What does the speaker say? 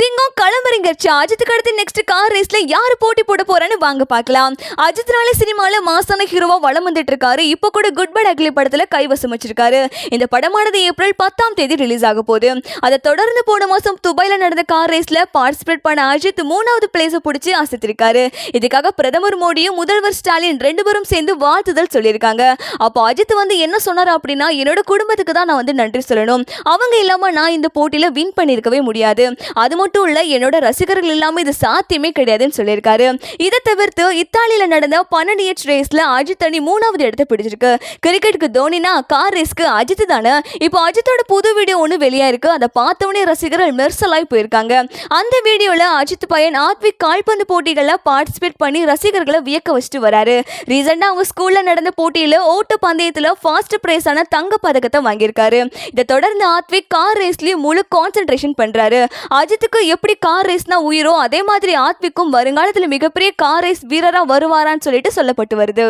சிங்கம் கிளம்புறீங்கச்சு அஜித்துக்கு அடுத்து நெக்ஸ்ட் கார் ரேஸ்ல யாரு போட்டி போட போறான்னு வாங்க பார்க்கலாம். அஜித்னாலே சினிமால மாசான ஹீரோவா வளம் வந்துட்டு இருக்காரு இப்போ கூட குட் பட் அக்லி படத்துல கைவசம் வச்சிருக்காரு. இந்த படமானது ஏப்ரல் பத்தாம் தேதி ரிலீஸ் ஆக போகுது. அதை தொடர்ந்து போன மாசம் துபாயில நடந்த கார் ரேஸ்ல பார்ட்டிசிபேட் பண்ண அஜித் மூணாவது பிளேஸை பிடிச்சி அசைத்திருக்காரு. இதுக்காக பிரதமர் மோடியும் முதல்வர் ஸ்டாலின் ரெண்டு பேரும் சேர்ந்து வாழ்த்துதல் சொல்லியிருக்காங்க. அப்போ அஜித் வந்து என்ன சொன்னார் அப்படின்னா என்னோட குடும்பத்துக்கு தான் நான் வந்து நன்றி சொல்லணும். அவங்க இல்லாம நான் இந்த போட்டியில வின் பண்ணியிருக்கவே முடியாது. அது மட்டும் இல்ல என்னோட ரசிகர்கள் இல்லாமல் இது சாத்தியமே கிடையாதுன்னு சொல்லியிருக்காரு. இதை தவிர்த்து இத்தாலியில் நடந்த பன்னெண்டு எச் ரேஸ்ல அஜித் அணி மூணாவது இடத்தை பிடிச்சிருக்கு. கிரிக்கெட்டுக்கு தோனினா கார் ரேஸ்க்கு அஜித் தானே? இப்போ அஜித்தோட புது வீடியோ ஒன்று வெளியாயிருக்கு. அதை பார்த்தவொடனே ரசிகர்கள் மெர்சலாகி போயிருக்காங்க. அந்த வீடியோவில் அஜித் பையன் ஆத்விக் கால்பந்து போட்டிகளில் பார்ட்டிசிபேட் பண்ணி ரசிகர்களை வியக்க வச்சுட்டு வராரு. ரீசெண்டாக அவங்க ஸ்கூலில் நடந்த போட்டியில் ஓட்ட பந்தயத்தில் ஃபாஸ்ட் பிரைஸான தங்க பதக்கத்தை வாங்கியிருக்காரு. இதை தொடர்ந்து ஆத்விக் கார் ரேஸ்லேயும் முழு கான்சென்ட்ரேஷன் பண்றாரு. இவருக்கு எப்படி கார் ரேஸ்னா உயிரோ அதே மாதிரி ஆத்விக்கும் வருங்காலத்துல மிகப்பெரிய கார் ரேஸ் வீரரா வருவாரான்னு சொல்லிட்டு சொல்லப்பட்டு வருது.